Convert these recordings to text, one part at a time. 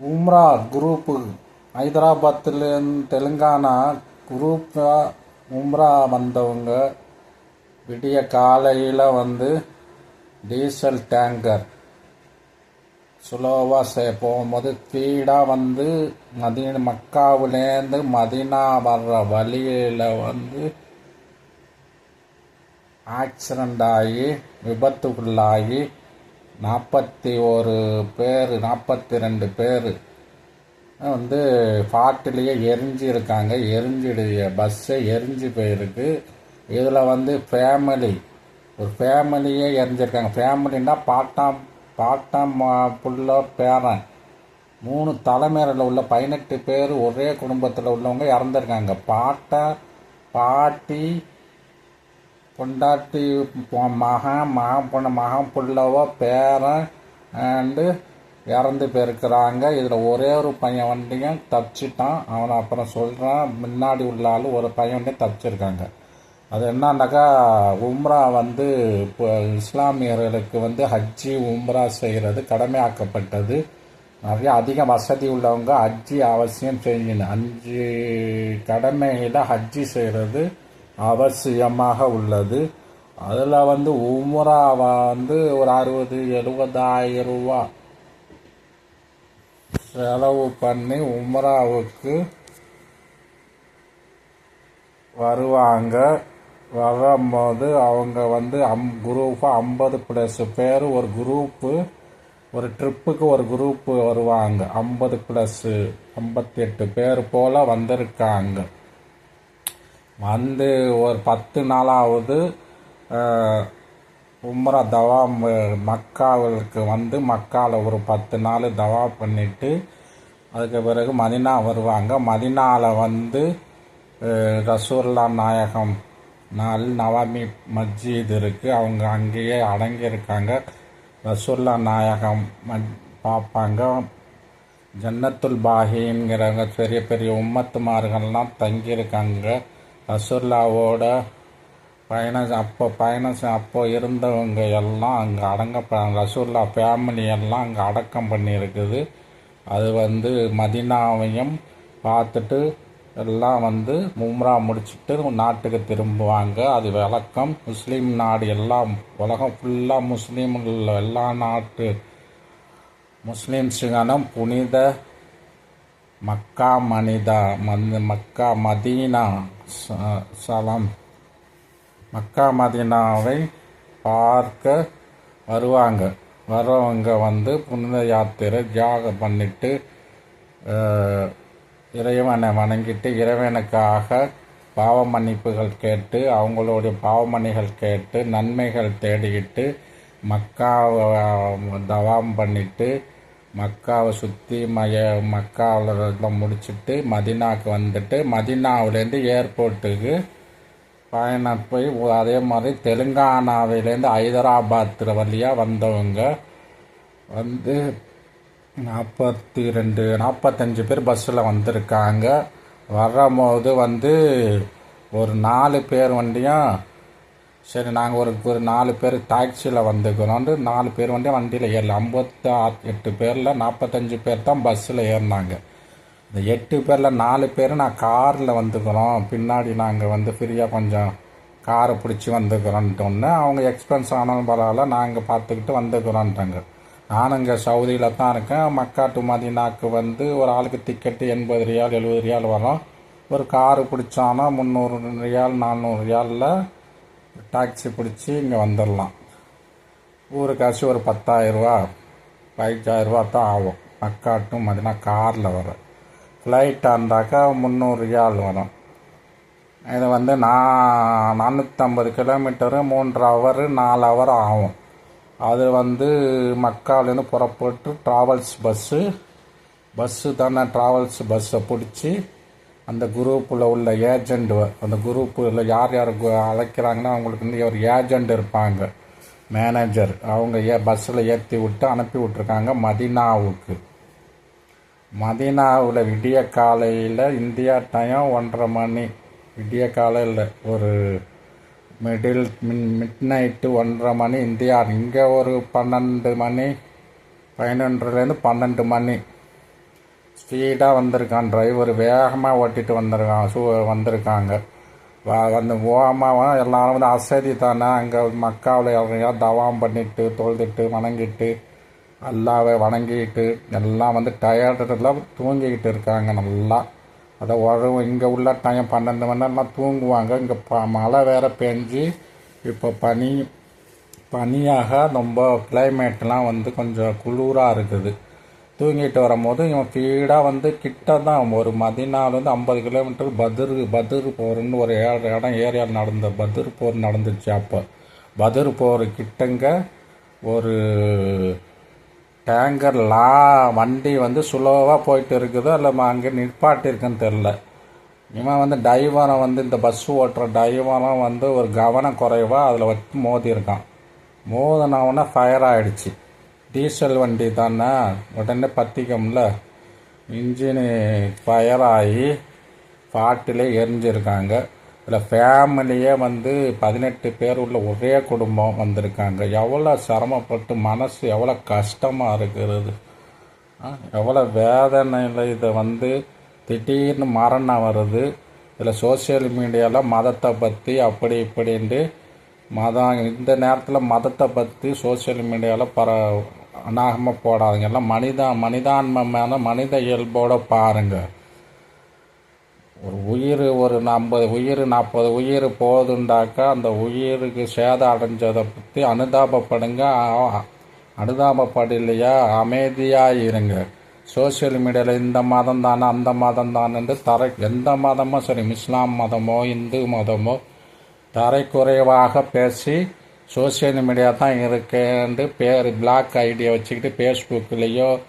உம்ரா group. ஹைதராபாத்துலேருந்து Telangana குரூப்பாக உம்ரா வந்தவங்க. விடிய காலையில் வந்து டீசல் டேங்கர். ஸ்லோவாக சே போகும்போது ஸ்பீடாக வந்து மதின மக்காவுலேருந்து மதினா வர்ற வழியில் வந்து ஆக்சிடெண்ட் ஆகி விபத்துக்குள்ளாகி நாற்பத்தி ஒரு பேர் நாற்பத்தி ரெண்டு பேர். வந்து ஃபாட்டிலேயே எரிஞ்சு இருக்காங்க எரிஞ்சிடுய பஸ்ஸே எரிஞ்சு போயிருக்கு. இதில் வந்து ஃபேமிலி ஒரு ஃபேமிலியே எரிஞ்சிருக்காங்க. ஃபேமிலின்னா பாட்டாம் பாட்டாம் மா- புள்ள பேரன் மூணு தலைமையில் உள்ள பதினெட்டு பேர் ஒரே குடும்பத்தில் உள்ளவங்க இறந்துருக்காங்க. பாட்டா பாட்டி பொண்டாட்டி மகன் மகன் பொண்ணு மகன் பிள்ளவோ பேரன் அண்டு இறந்து போயிருக்கிறாங்க. இதில் ஒரே ஒரு பையன் வண்டியும் தப்பிச்சிட்டான். அவனை அப்புறம் சொல்கிறான் முன்னாடி உள்ள ஆள் ஒரு பையன் வண்டியும் தப்பிச்சிருக்காங்க. அது என்னன்னாக்கா உம்ரா வந்து இப்போ இஸ்லாமியர்களுக்கு வந்து ஹஜ்ஜி உம்ரா செய்கிறது கடமையாக்கப்பட்டது. நிறைய அதிக வசதி உள்ளவங்க ஹஜ்ஜி அவசியம் செய்யணும். அஞ்சு கடமையில் ஹஜ்ஜி செய்கிறது அவசியமாக உள்ளது. அதில் வந்து உம்ரா வந்து ஒரு அறுபது எழுபதாயிரம் ரூபா செலவு பண்ணி உம்ராவுக்கு வருவாங்க. வரும்போது அவங்க வந்து அம் குரூப்பாக ஐம்பது ப்ளஸ் பேர் ஒரு குரூப்பு ஒரு ட்ரிப்புக்கு ஒரு குரூப்பு வருவாங்க. ஐம்பது ப்ளஸ்ஸு ஐம்பத்தெட்டு பேர் போல் வந்திருக்காங்க. வந்து ஒரு பத்து நாளாவது உம்ரா தவா ம- மக்காவிற்கு வந்து மக்காவில் ஒரு பத்து நாள் தவா பண்ணிவிட்டு அதுக்கு பிறகு மதினா வருவாங்க. மதினாவில் வந்து அஹ், ரசூல்லா நாயகம் நாள் நவாமி மஸ்ஜித் இருக்குது அவங்க அங்கேயே அடங்கியிருக்காங்க. ரசூல்லா நாயகம் மத்- பார்ப்பாங்க. ஜன்னத்துல் பாஹிங்கிறவங்க பெரிய பெரிய உம்மத்துமார்கள்லாம் தங்கியிருக்காங்க. ரசுல்லாவோட பயணம் அப்போ பயணம் அப்போ இருந்தவங்க எல்லாம் அங்கே அடங்க ரசூல்லா ஃபேமிலி எல்லாம் அங்கே அடக்கம் பண்ணியிருக்குது. அது வந்து மதினாவையும் பார்த்துட்டு எல்லாம் வந்து மும்ரா முடிச்சுட்டு நாட்டுக்கு திரும்புவாங்க. அது விளக்கம். முஸ்லீம் நாடு எல்லாம் உலகம் ஃபுல்லாக முஸ்லீம்கள் எல்லா நாட்டு முஸ்லீம்ஸுக்கான புனித மக்கா மனிதா மந்த மக்கா மதீனா சலம். மக்கா மதீனாவை பார்க்க வருவாங்க. வரவங்க வந்து புனித யாத்திரை தியாகம் பண்ணிட்டு இறைவனை வணங்கிட்டு இறைவனுக்காக பாவ மன்னிப்புகள் கேட்டு அவங்களுடைய பாவமணிகள் கேட்டு நன்மைகள் தேடிக்கிட்டு மக்காவை தவாம் பண்ணிட்டு மக்காவை சுற்றி மய மக்காவில் முடிச்சிட்டு மதினாவுக்கு வந்துட்டு மதினாவிலேருந்து ஏர்போர்ட்டுக்கு பயணம் போய் அதே மாதிரி தெலுங்கானாவிலேருந்து ஹைதராபாத் வழியாக வந்தவங்க வந்து நாற்பத்தி ரெண்டு நாற்பத்தஞ்சு பேர் பஸ்ஸில் வந்திருக்காங்க. வரும்போது வந்து ஒரு நாலு பேர் வண்டியும் சரி நாங்கள் ஒரு ஒரு நாலு பேர் டாக்ஸியில் வந்துக்கிறோன்ட்டு நாலு பேர் வந்து வண்டியில் ஏறல. ஐம்பத்தி எட்டு பேரில் நாற்பத்தஞ்சு பேர் தான் பஸ்ஸில் ஏறினாங்க. இந்த எட்டு பேரில் நாலு பேர் நான் காரில் வந்துக்கிறோம். பின்னாடி நாங்கள் வந்து ஃப்ரீயாக கொஞ்சம் காரை பிடிச்சி வந்துக்கிறோன்ட்டோன்னே அவங்க எக்ஸ்பென்ஸ் ஆனாலும் பரவாயில்ல நாங்கள் பார்த்துக்கிட்டு வந்துக்கிறோன்ட்டாங்க நானும் இங்கே சவுதியில் தான் இருக்கேன். மக்கா டு மதினாக்கு வந்து ஒரு ஆளுக்கு டிக்கெட்டு எண்பது ரியால் எழுபது ரியால் வரும். ஒரு காரு பிடிச்சோன்னா முந்நூறு ரியால் நானூறு ரியாலில் டாக்ஸி பிடிச்சி இங்கே வந்துடலாம் ஊருக்காச்சு ஒரு பத்தாயிரரூவா பதினஞ்சாயிரரூவா தான் ஆகும். மக்கா டு மதினா காரில் வரும் ஃப்ளைட்டாக இருந்தாக்கா முந்நூறு ரியால் வரும். இது வந்து நான் நானூற்றம்பது கிலோமீட்டரு மூன்று ஹவரு நாலு ஹவர் ஆகும். அது வந்து மக்காலேருந்து புறப்பட்டு ட்ராவல்ஸ் பஸ்ஸு பஸ்ஸு தானே ட்ராவல்ஸ் பஸ்ஸை பிடிச்சி அந்த குரூப்பில் உள்ள ஏஜெண்ட் அந்த குரூப்பில் யார் யார் கு- அழைக்கிறாங்கன்னா அவங்களுக்கு வந்து ஒரு ஏஜெண்ட் இருப்பாங்க. மேனேஜர் அவங்க ஏ பஸ்ஸில் ஏற்றி விட்டு அனுப்பி விட்ருக்காங்க மதினாவுக்கு. மதீனாவில் விடிய காலையில் இந்தியா டைம் ஒன்றரை மணி. விடிய காலையில் ஒரு மிடில் மின் மிட் நைட்டு ஒன்றரை மணி. இந்தியா இங்கே ஒரு பன்னெண்டு மணி. பதினொன்றுலேருந்து பன்னெண்டு மணி. ஸ்பீடாக வந்திருக்கான் டிரைவர் வேகமாக ஓட்டிட்டு வந்திருக்கான் சூ வந்திருக்காங்க. வந்து ஓமாவும் எல்லாரும் வந்து அசதி தானே அங்கே மக்காவில் இறங்கியா தவாம் பண்ணிட்டு தொழுதுட்டு வணங்கிட்டு அல்லாவை வணங்கிட்டு எல்லாம் வந்து டயர்டில் தூங்கிக்கிட்டு இருக்காங்க நல்லா. அதை உழவு இங்கே உள்ள டைம் பன்னெண்டு மணி நேரம்லாம் தூங்குவாங்க. இங்கே ப மழை வேற பெஞ்சு இப்போ பனி பனியாக ரொம்ப கிளைமேட்லாம் வந்து கொஞ்சம் குளிராக இருக்குது. தூங்கிட்டு வரும்போது இவன் ஸ்பீடாக வந்து கிட்ட தான் ஒரு மதினாலேருந்து ஐம்பது கிலோமீட்டர் பத்ரு பத்ரு போர்னு ஒரு ஏழு இடம் ஏரியாவில் நடந்த பத்ரு போர் நடந்துச்சு அப்போ. பத்ரு போர் கிட்டங்க ஒரு டேங்கர் லா வண்டி வந்து ஸ்லோவாக போயிட்டு இருக்குதோ இல்லை அங்கே நிற்பாட்டிருக்குன்னு தெரில இவன் வந்து டைவரை வந்து இந்த பஸ் ஓட்டுற டைவரும் வந்து ஒரு கவனம் குறைவாக அதில் வச்சு மோதியிருக்கான் மோதினவுடனே ஃபயர் ஆகிடுச்சு டீசல் வண்டி தானே உடனே பற்றிக்கும்ல இன்ஜினு ஃபயர் ஆகி பாட்டிலே எரிஞ்சிருக்காங்க. இதில் ஃபேமிலியே வந்து பதினெட்டு பேர் உள்ள ஒரே குடும்பம் வந்திருக்காங்க. எவ்வளோ சிரமப்பட்டு மனசு எவ்வளோ கஷ்டமாக இருக்கிறது. எவ்வளோ வேதனையில் இதை வந்து திடீர்னு மரணம் வருது இதில் சோஷியல் மீடியாவில் மதத்தை பற்றி அப்படி இப்படின்ட்டு மதம் இந்த நேரத்தில் மதத்தை பற்றி சோஷியல் மீடியாவில் பர அநாகமாக போடாதீங்க. எல்லாம் மனித மனிதான்மமான மனித இயல்போடு பாருங்கள் ஒரு உயிர் ஒரு ஐம்பது உயிர் நாற்பது உயிர் போகுதுண்டாக்கா அந்த உயிருக்கு சேதம் அடைஞ்சதை பற்றி அனுதாபப்படுங்க. அனுதாபப்படலையா? அமைதியாக இருங்க. சோஷியல் மீடியாவில் இந்த மதம் தானே அந்த மதம் தானேன்னு தரை எந்த மதமும் சரி இஸ்லாம் மதமோ இந்து மதமோ தரைக்குறைவாக பேசி சோஷியல் மீடியா தான் இருக்குன்ட்டு பேர் பிளாக் ஐடியை வச்சுக்கிட்டு ஃபேஸ்புக்லேயோ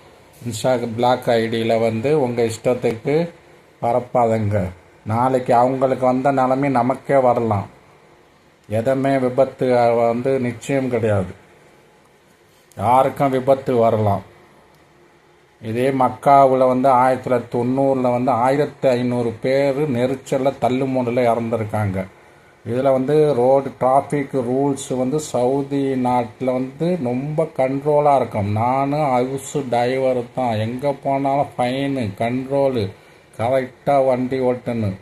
இன்ஸ்டா பிளாக் ஐடியில் வந்து உங்கள் இஷ்டத்துக்கு பரப்பாதங்க. நாளைக்கு அவங்களுக்கு வந்த நிலமே நமக்கே வரலாம். எதுவுமே விபத்து வந்து நிச்சயம் கிடையாது. யாருக்கும் விபத்து வரலாம். இதே மக்காவில் வந்து ஆயிரத்தி தொள்ளாயிரத்தி தொண்ணூறில் வந்து ஆயிரத்தி ஐநூறு பேர் நெரிச்சலில் தள்ளுமுடில் இறந்துருக்காங்க. இதில் வந்து ரோடு டிராஃபிக் ரூல்ஸ் வந்து சவுதி நாட்டில் வந்து ரொம்ப கண்ட்ரோலாக இருக்கும். நானும் ஹவுஸ் டிரைவர் தான். எங்கே போனாலும் ஃபைனு கண்ட்ரோலு கரெக்டாக வண்டி ஓட்டணும்.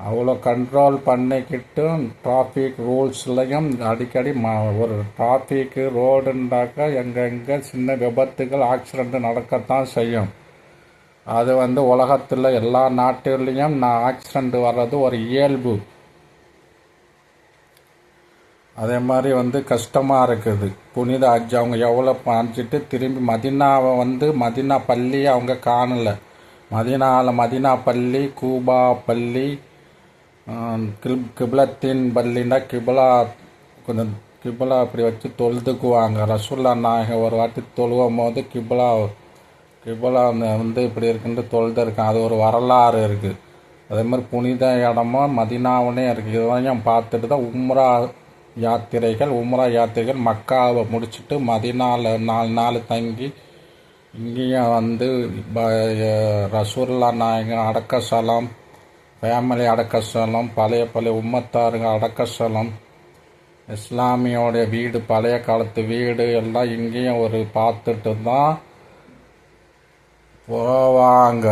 அவ்வளோ கண்ட்ரோல் பண்ணிக்கிட்டும் டிராஃபிக் ரூல்ஸ்லையும் அடிக்கடி ம ஒரு டிராஃபிக்கு ரோடுண்டாக்கா எங்கெங்கே சின்ன விபத்துகள் ஆக்சிடெண்ட் நடக்கத்தான் செய்யும். அது வந்து உலகத்தில் எல்லா நாட்டுலேயும் நான் ஆக்சிடெண்ட் வர்றது ஒரு இயல்பு. அதே மாதிரி வந்து கஷ்டமாக இருக்குது. புனித ஹஜ் அவங்க எவ்வளோ பாஞ்சிட்டு திரும்பி மதினாவை வந்து மதினா பள்ளி அவங்க காணலை. மதினாவில் மதினா பள்ளி கூபா பள்ளி கிப் கிப்லத்தின் பள்ளின்னா கிபலா கொஞ்சம் கிபலா அப்படி வச்சு தொழுதுக்குவாங்க. ரசூல்லா நாயகம் ஒரு வாட்டி தொழுவும் போது கிபலா கிபலா வந்து இப்படி இருக்குன்னு தொழுது இருக்கான் அது ஒரு வரலாறு இருக்குது அதே மாதிரி புனித இடமும் மதினாவுனே இருக்குது இதெல்லாம் பார்த்துட்டு தான் உம்ரா யாத்திரைகள் உம்ரா யாத்திரைகள் மக்காவை முடிச்சுட்டு மதினால நாலு நாள் தங்கி இங்கேயும் வந்து ப- ரசூல்லா நாயகன் அடக்கசலம் ஃபேமிலி அடக்கசலம் பழைய பழைய உம்மத்தாருங்க அடக்கசலம் இஸ்லாமியோடைய வீடு பழைய காலத்து வீடு எல்லாம் இங்கேயும் ஒரு பார்த்துட்டு தான் போவாங்க.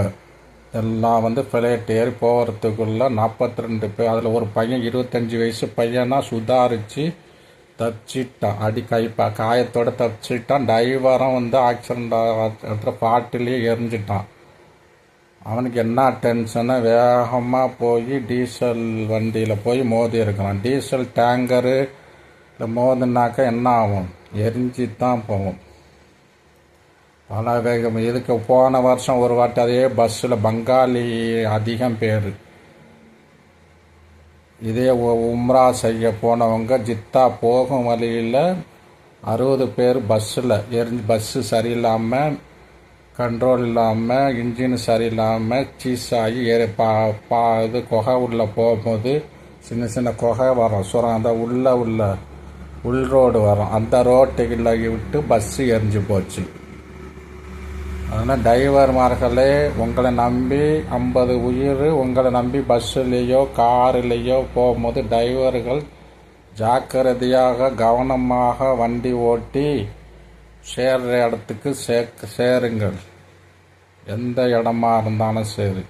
எல்லாம் வந்து ஃப்ளைட் ஏறி போகிறதுக்குள்ளே நாற்பத்தி ரெண்டு பேர் அதில் ஒரு பையன் இருபத்தஞ்சி வயசு பையனாக சுதாரித்து தப்பிச்சிட்டான். அடி கை காயத்தோடு தப்பிச்சிட்டான். டிரைவரும் வந்து ஆக்சிடெண்ட் பாட்டிலேயே எரிஞ்சிட்டான். அவனுக்கு என்ன டென்ஷனு வேகமாக போய் டீசல் வண்டியில் போய் மோதி இருக்கிறான் டீசல் டேங்கரு மோதினாக்கா என்ன ஆகும்? எரிஞ்சு தான் போகும். ஆனால் வேகம் இதுக்கு போன வருஷம் ஒரு வாட்டி அதே பஸ்ஸில் பங்காளி அதிகம் பேர். இதே உம்ரா செய்ய போனவங்க ஜித்தா போகும் வழியில் அறுபது பேர் பஸ்ஸில் எரிஞ்சு பஸ்ஸு சரியில்லாமல் கண்ட்ரோல் இல்லாமல் இன்ஜின் சரியில்லாமல் சீஸ் ஆகி ஏறி பா பா இது குகை உள்ளே போகும்போது சின்ன சின்ன குகை வரும். சுரம் அந்த உள்ள உள்ள உள் ரோடு வரும். அந்த ரோட்டுகளை விட்டு பஸ்ஸு எரிஞ்சு போச்சு. அதனால் டிரைவர்மார்களே உங்களை நம்பி ஐம்பது உயிர் உங்களை நம்பி பஸ்ஸுலேயோ காருலேயோ போகும்போது டிரைவர்கள் ஜாக்கிரதையாக கவனமாக வண்டி ஓட்டி சேர்ற இடத்துக்கு சே சேருங்கள். எந்த இடமா இருந்தாலும் சரி.